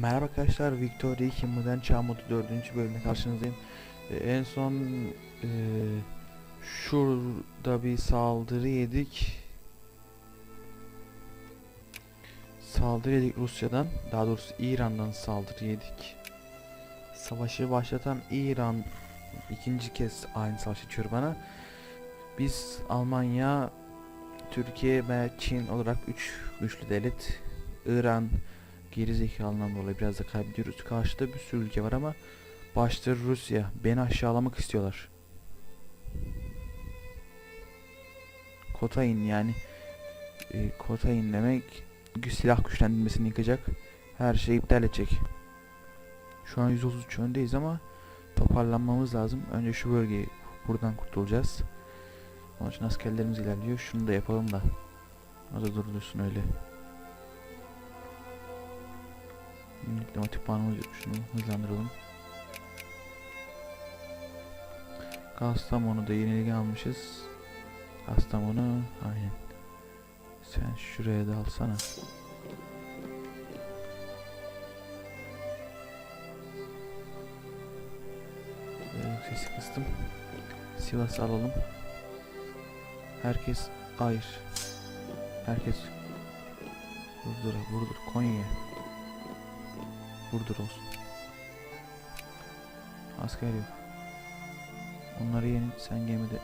Merhaba arkadaşlar, Victoria 2 Modern Çağ Modu 4. bölümde karşınızdayım. Ee, en son e, şurada bir saldırı yedik. Saldırı yedik Rusya'dan, daha doğrusu İran'dan saldırı yedik. Savaşı başlatan İran ikinci kez aynı savaşı açıyor bana. Biz Almanya, Türkiye ve Çin olarak 3 güçlü devlet. İran geri zekalından dolayı biraz da kaybediyoruz. Karşıda bir sürü ülke var ama başta Rusya. Beni aşağılamak istiyorlar. Kotayin yani e, Kotayin demek silah güçlendirmesini yıkacak. Her şeyi iptal edecek. Şu an 133 öndeyiz ama toparlanmamız lazım. Önce şu bölgeyi buradan kurtulacağız. Onun için askerlerimiz ilerliyor. Şunu da yapalım da. O da durursun öyle. Diplomatik puanımız yok. Şunu hızlandıralım. Kastamonu'da yenilgi almışız. Kastamonu aynen. Sen şuraya da alsana. Ee, sesi kıstım. Sivas'ı alalım. Herkes hayır. Herkes Burdur'a, Burdur, Konya'ya. Burdur olsun. Asker yok. Onları yenip sen gemide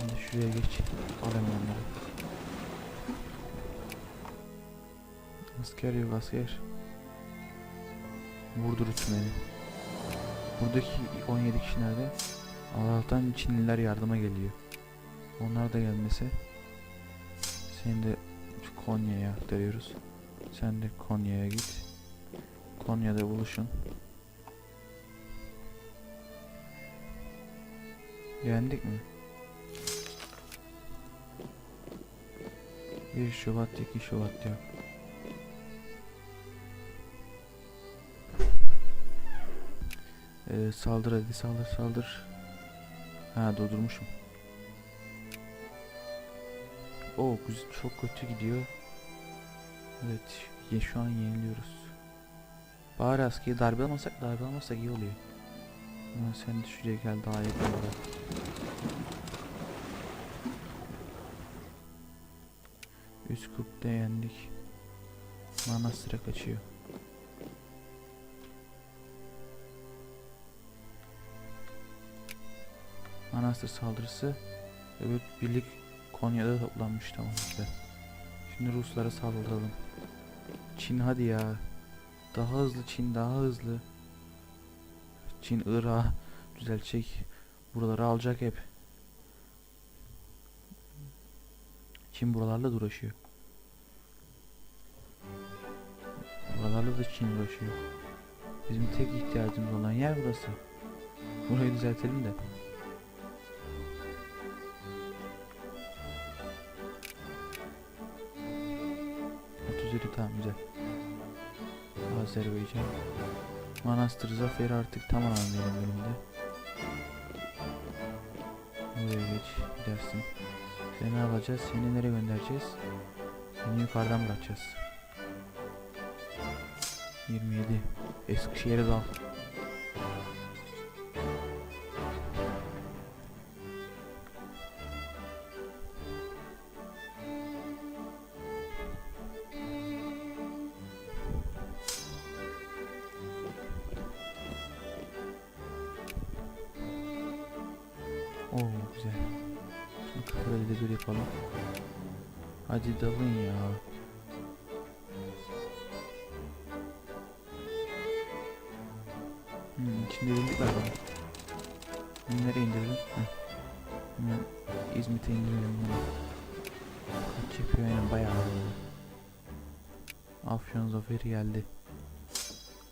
ben de şuraya geç. Alayım onları. Asker yok asker. Burdur hükümeti. Buradaki 17 kişi nerede? Allah'tan Çinliler yardıma geliyor. Onlar da gelmese seni de Konya'ya aktarıyoruz. Sen de Konya'ya git. Konya'da buluşun. Yendik mi? 1 Şubat 2 Şubat yok. Ee, saldır hadi saldır saldır. Ha durdurmuşum. Güzel çok kötü gidiyor. Evet şu an yeniliyoruz. Bari askeri darbe almasak darbe almasak iyi oluyor. Ama sen de şuraya gel daha yakın olarak. Üsküp'te yendik. Manastır'a kaçıyor. Manastır saldırısı. Öbür birlik Konya'da toplanmış tamam güzel. Şimdi Ruslara saldıralım. Çin hadi ya. Daha hızlı Çin daha hızlı. Çin Irak'ı düzeltecek. Buraları alacak hep. Çin buralarla uğraşıyor. Buralarla da Çin uğraşıyor. Bizim tek ihtiyacımız olan yer burası. Burayı düzeltelim de. Yedi tamam güzel. Azerbaycan. Manastır zaferi artık tamamen benim elimde. Buraya geç gidersin. Seni alacağız. Seni nereye göndereceğiz? Seni yukarıdan bırakacağız. 27. Eskişehir'e dal.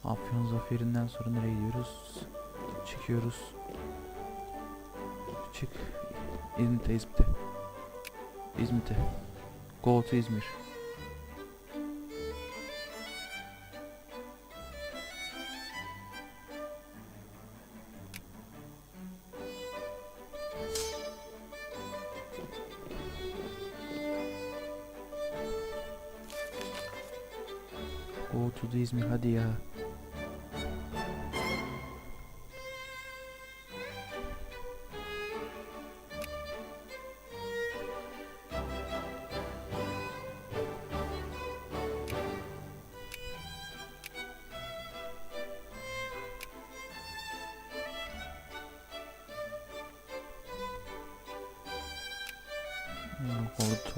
Afyon zaferinden sonra nereye gidiyoruz? Çıkıyoruz. Çık. İzmit'e İzmit'e. İzmit'e. Go to İzmir. Go to İzmir hadi ya.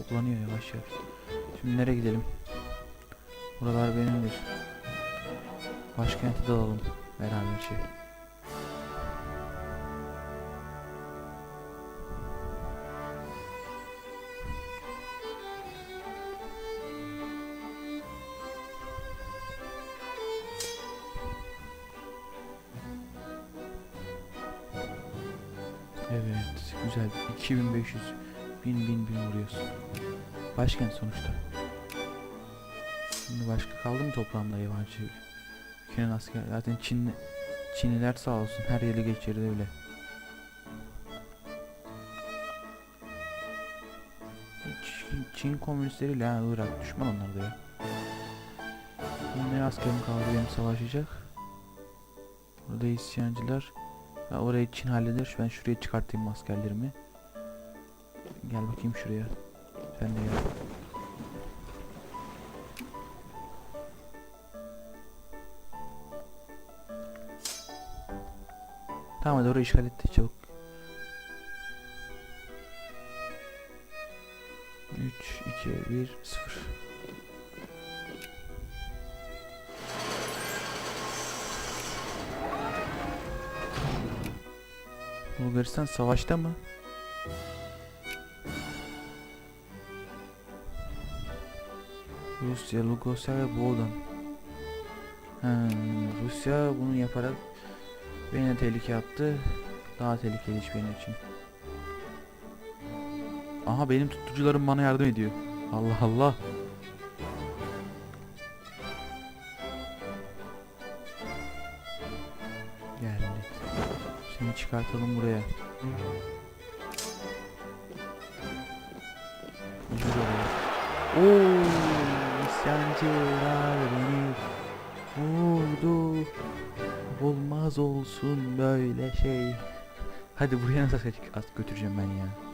Toplanıyor yavaş yavaş. Şimdi nereye gidelim? Buralar benimdir. Başkenti de alalım beraberce. Evet, güzel. 2500 bin bin bin vuruyorsun. Başkent sonuçta. Şimdi başka kaldı mı toplamda yabancı ülkenin asker? Zaten Çin Çinliler sağ olsun her yeri geçirdi öyle. Çin, Çin komünistleriyle ha Irak düşman onlar da ya. Ne askerim kaldı benim savaşacak. Burada isyancılar. Ha, orayı Çin halleder. Ben şuraya çıkartayım askerlerimi. Gel bakayım şuraya. Sen de gel. Tamam hadi orayı işgal etti çabuk. 3, 2, 1, 0. Bulgaristan savaşta mı? Rusya, Lugosya ve Boğdan. Ha, Rusya bunu yaparak beni tehlike attı. Daha tehlikeli iş benim için. Aha benim tuttucularım bana yardım ediyor. Allah Allah. Geldi. Seni çıkartalım buraya. Oo, vurdu. Olmaz olsun böyle şey. Hadi buraya nasıl at götüreceğim ben ya.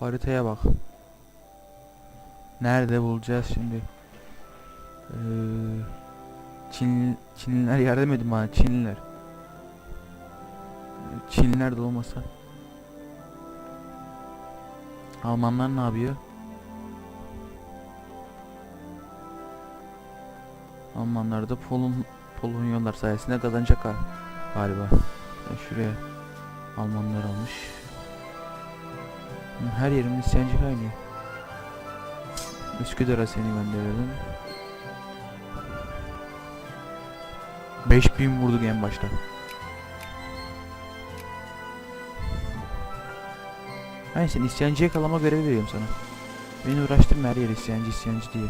Haritaya bak. Nerede bulacağız şimdi? Ee, Çin, Çinliler yardım edin bana Çinliler. Çinliler de olmasa. Almanlar ne yapıyor? Almanlar da Polon Polonyalılar sayesinde kazanacak gal- galiba. Ya şuraya Almanlar almış. Her yerim isyancı kaynıyor. Üsküdar'a seni gönderelim. 5000 vurduk en başta. Hayır sen isyancı yakalama görevi veriyorum sana. Beni uğraştırma her yer isyancı isyancı diye.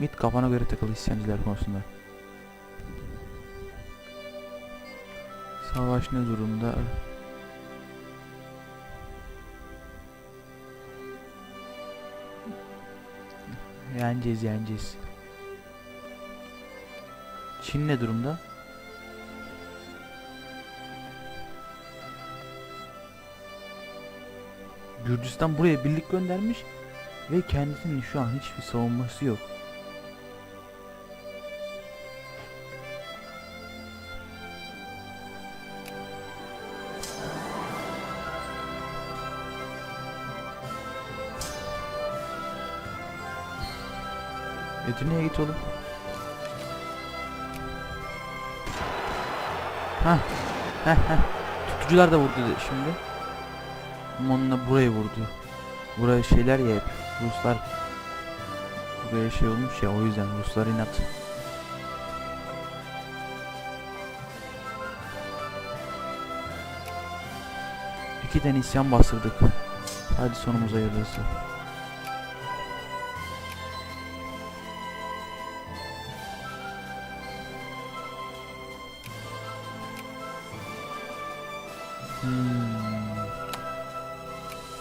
Git kafana göre takıl isyancılar konusunda. Savaş ne durumda? Yeneceğiz yeneceğiz. Çin ne durumda? Gürcistan buraya birlik göndermiş ve kendisinin şu an hiçbir savunması yok. Edirne'ye git oğlum. Hah. Heh heh. Tutucular da vurdu şimdi. Ama onunla burayı vurdu. Buraya şeyler ya hep. Ruslar buraya şey olmuş ya o yüzden Ruslar inat. İki tane isyan bastırdık. Hadi sonumuz hayırlısı. Hmm.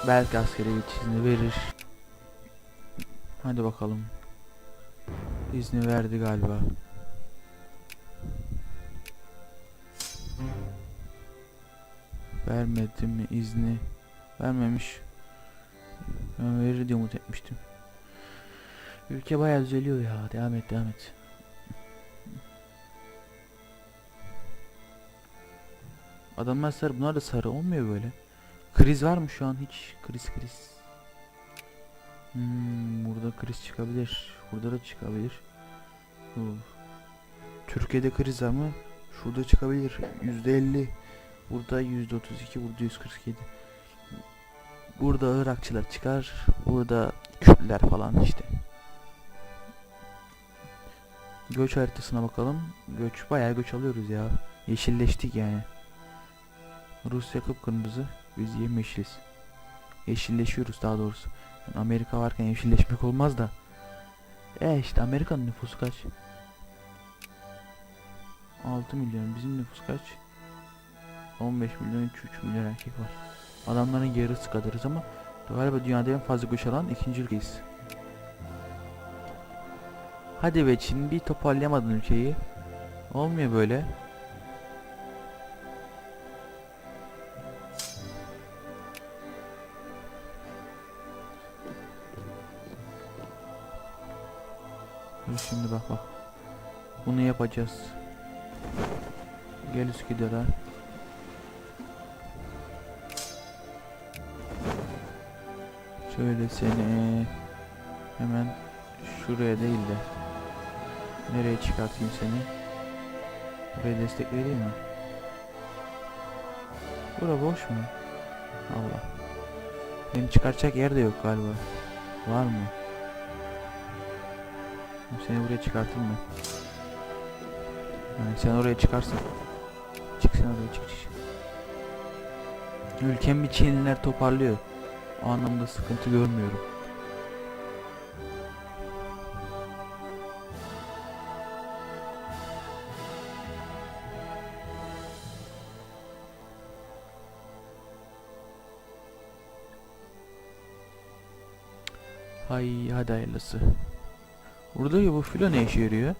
Belki askeri bir izni verir. Hadi bakalım. İzni verdi galiba. Vermedi mi izni? Vermemiş. Ben verir diye umut etmiştim. Ülke bayağı düzeliyor ya. Devam et devam et. Adamlar sarı bunlar da sarı olmuyor böyle. Kriz var mı şu an hiç? Kriz kriz. Hmm, burada kriz çıkabilir. Burada da çıkabilir. Uf. Türkiye'de kriz var mı? Şurada çıkabilir. %50. Burada %32. Burada 147. Burada Irakçılar çıkar. Burada Kürtler falan işte. Göç haritasına bakalım. Göç bayağı göç alıyoruz ya. Yeşilleştik yani. Rusya kıpkırmızı. Biz yemyeşiliz. Yeşilleşiyoruz daha doğrusu. Yani Amerika varken yeşilleşmek olmaz da. E işte Amerika'nın nüfusu kaç? 6 milyon. Bizim nüfus kaç? 15 milyon 3, 3 milyon erkek var. Adamların yarısı kadarız ama galiba dünyada en fazla göç alan ikinci ülkeyiz. Hadi be Çin bir toparlayamadın ülkeyi. Olmuyor böyle. Bak bak. Bunu yapacağız. Gel Üsküdar'a. Şöyle seni hemen şuraya değil de nereye çıkartayım seni? Buraya destek vereyim mi? Bura boş mu? Allah. Beni çıkartacak yer de yok galiba. Var mı? Seni buraya çıkartayım mı? Yani sen oraya çıkarsın. Çık sen oraya çık çık. Ülkem bir Çinliler toparlıyor. O anlamda sıkıntı görmüyorum. Hay hadi hayırlısı. Burada ya bu filo ne işe yarıyor?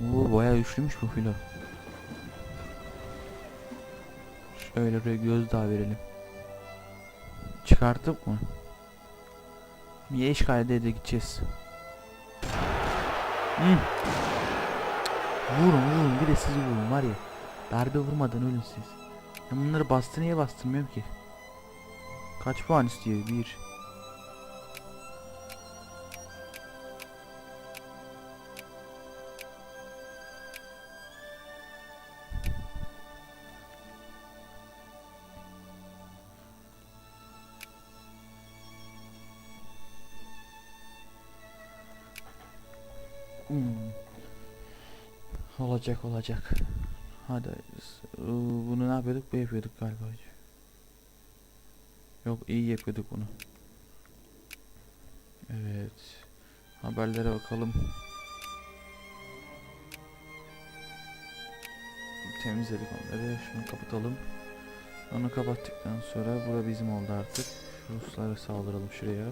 Oo bayağı güçlüymüş bu filo. Şöyle buraya gözdağı verelim. Çıkartıp mı? Niye işgalde de gideceğiz? Hmm. Vurun vurun bir de siz vurun var ya. Darbe vurmadan ölün siz. Ya bunları bastı niye bastırmıyorum ki? Kaç puan istiyor? 1 Olacak olacak. Hadi. Ee, Bunu ne yapıyorduk? Bu yapıyorduk galiba. Yok iyi yapıyorduk bunu. Evet. Haberlere bakalım. Temizledik onları. Şunu kapatalım. Onu kapattıktan sonra bura bizim oldu artık. Ruslara saldıralım şuraya.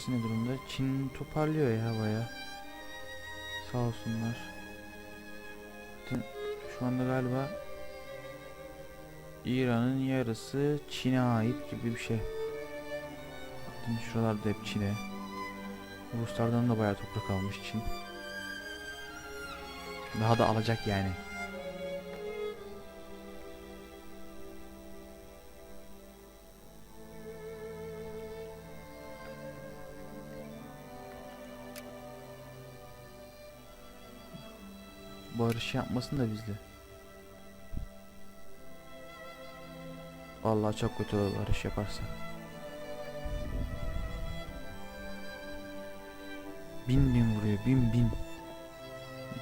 Burası ne durumda? Çin toparlıyor ya baya. Sağ olsunlar. Şu anda galiba İran'ın yarısı Çin'e ait gibi bir şey. Bakın Şuralarda hep Çin'e. Ruslardan da bayağı toprak almış Çin. Daha da alacak yani. Barış yapmasın da bizle. Vallahi çok kötü olur barış yaparsa. Bin bin vuruyor bin bin.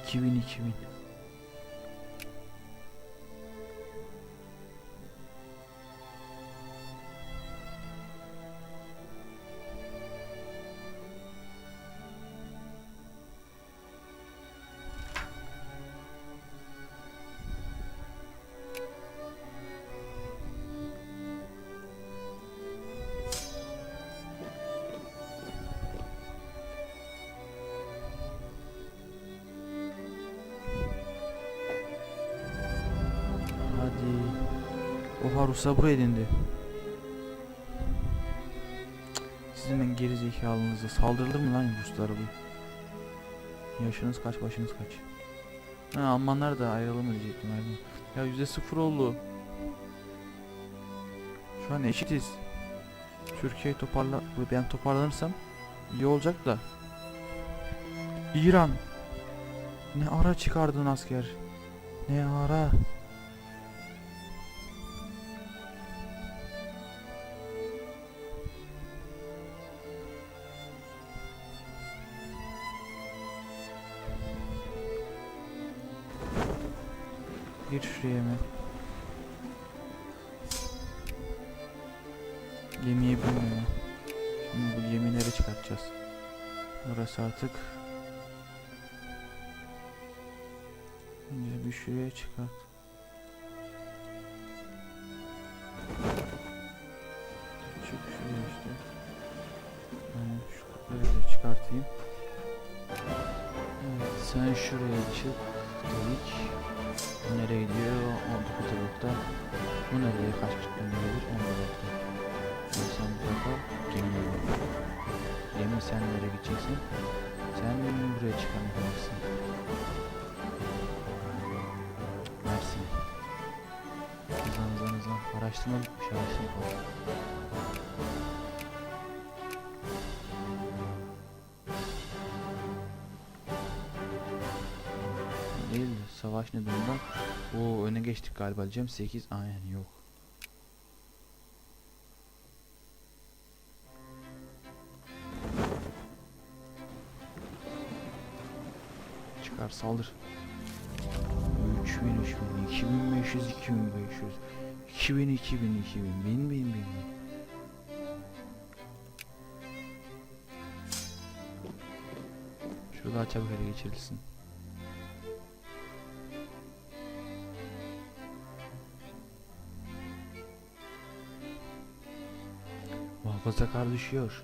2000 2000. Oha Rus'a buraya dindi. Cık, Sizin ben geri zekalınızla saldırılır mı lan Ruslara bu? Yaşınız kaç başınız kaç? Ha, Almanlar da ayrılır mı diyecektim Erdem. Ya yüzde sıfır oldu. Şu an eşitiz. Türkiye toparla ben toparlanırsam iyi olacak da. İran. Ne ara çıkardın asker? Ne ara? Gir şuraya hemen. Gemiye binmiyor. Şimdi bu gemileri çıkartacağız. Burası artık Önce bir şuraya çıkart. Çık şuraya işte. Ben şu kapıları da çıkartayım. Evet, sen şuraya çık dedik. Bu nereye gidiyor? 19 Aralık'ta. Bu nereye kaç gönderebilir? 10 Aralık'ta. Yani sen bu tarafa gemi yolu. Gemi sen nereye gideceksin? Sen buraya çıkarmak yaparsın. Mersin. Hızlan hızlan hızlan. Araştırma bitmiş araştırma savaş ne durumda? Oo öne geçtik galiba Cem 8 aynen yok. Çıkar saldır. 3000 3000 2500 2500 2000 2000 2000 1000 1000 1000 Şurada çabuk ele geçirilsin. Muhafazakar düşüyor.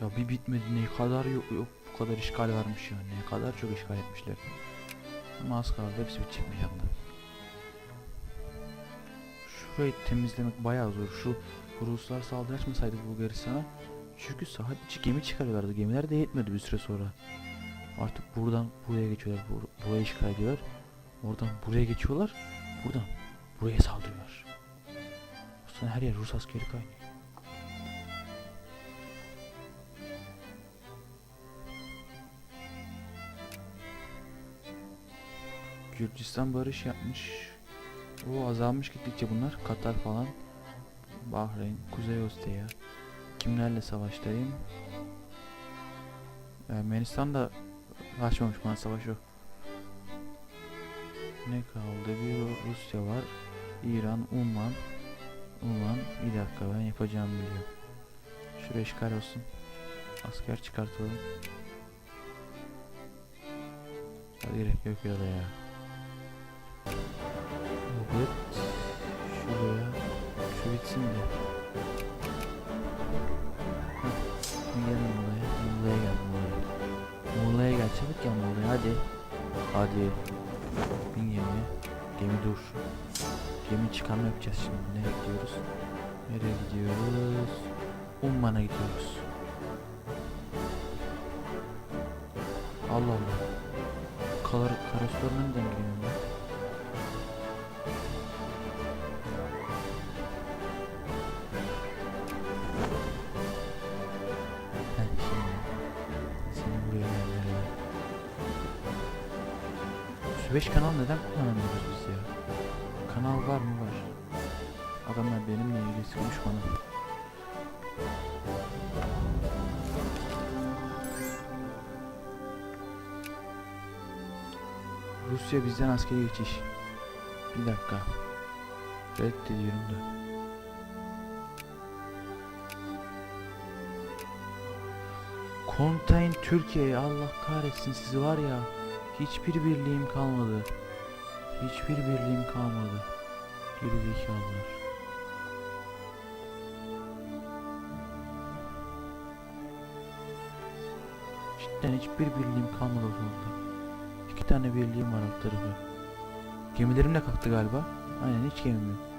Ya bir bitmedi ne kadar yok, yok bu kadar işgal varmış ya ne kadar çok işgal etmişler. Ama az kaldı hepsi bitecek bir anda. Şurayı temizlemek bayağı zor. Şu Ruslar saldırı açmasaydı Bulgaristan'a çünkü sadece gemi çıkarıyorlardı. Gemiler de yetmiyordu bir süre sonra. Artık buradan buraya geçiyorlar. Bur burayı işgal ediyorlar. Oradan buraya geçiyorlar. Buradan buraya saldırıyorlar. Sonra her yer Rus askeri kaynıyor. Gürcistan barış yapmış. O azalmış gittikçe bunlar. Katar falan. Bahreyn, Kuzey Ossetia. Kimlerle savaştayım? Ermenistan da açmamış bana savaş yok. Ne kaldı? Bir Rusya var. İran, Umman. Umman. Bir dakika ben yapacağımı biliyorum. Şuraya işgal olsun. Asker çıkartalım. Hadi gerek yok ya da ya. Evet. Şuraya. Şu bitsin de. Heh, Gel Muğla'ya. Muğla'ya gel Muğla'ya. Muğla'ya gel çabuk gel Muğla'ya hadi. Hadi. Bin gemiye. Gemi dur. Gemi çıkarma yapacağız şimdi. Nereye gidiyoruz? Nereye gidiyoruz? Umman'a gidiyoruz. Allah Allah. Kar şimdi. Seni buraya gönderelim. Süveyş kanal neden kullanamıyoruz biz ya? Kanal var mı var? Adamlar benimle sıkmış bana. Rusya bizden askeri geçiş. Bir dakika. Reddediyorum da. Contain Türkiye'ye Allah kahretsin sizi var ya. Hiçbir birliğim kalmadı. Hiçbir birliğim kalmadı. Gerizekalılar. Cidden hiçbir birliğim kalmadı ortalıkta. İki tane birliğim var alt tarafı. Gemilerim de kalktı galiba. Aynen hiç gemim yok.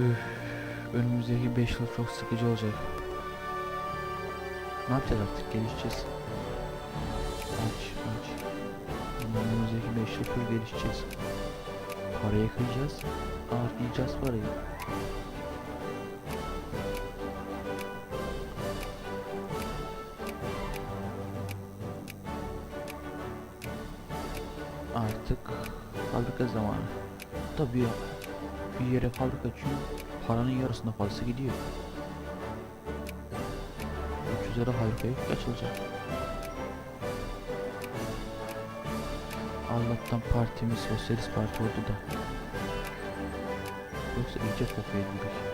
Üf, önümüzdeki 5 yıl çok sıkıcı olacak. Ne yapacağız artık? Gelişeceğiz. Aç, aç. Önümüzdeki 5 yıl full gelişeceğiz. Parayı kıyacağız. Artıracağız parayı. Artık fabrika zamanı. Tabii bir yere fabrika açıyor. Paranın yarısına fazlası gidiyor. 300 lira fabrikaya açılacak. Allah'tan partimiz Sosyalist Parti oldu da. Yoksa iyice kafayı yedik.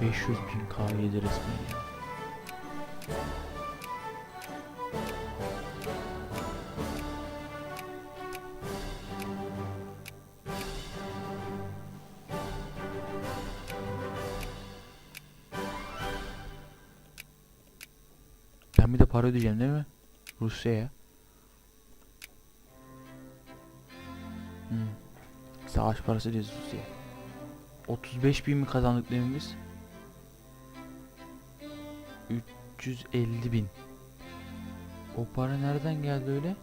...500 bin K yedi resmen ya. Ben bir de para ödeyeceğim değil mi? Rusya'ya. Hmm. Savaş parası diyoruz Rusya'ya. 35 bin mi kazandık demin biz? 350 bin. O para nereden geldi öyle?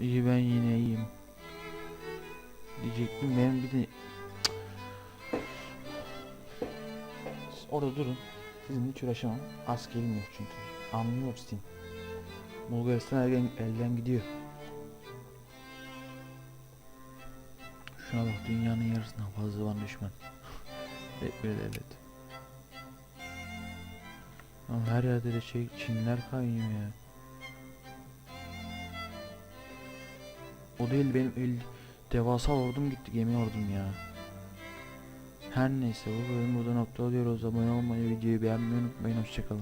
İyi ben yine iyiyim. Diyecektim ben bir de Siz orada durun. Sizinle hiç uğraşamam. Askerim yok çünkü. Anlıyorsun. Bulgaristan elden, elden gidiyor. Şuna bak dünyanın yarısından fazla var düşman. Hep bir devlet. Ama her yerde de şey Çinler kaynıyor ya. O değil benim el devasa ordum gitti gemi ordum ya. Her neyse bu bölüm burada nokta alıyoruz. Abone olmayı, videoyu beğenmeyi unutmayın. Hoşçakalın.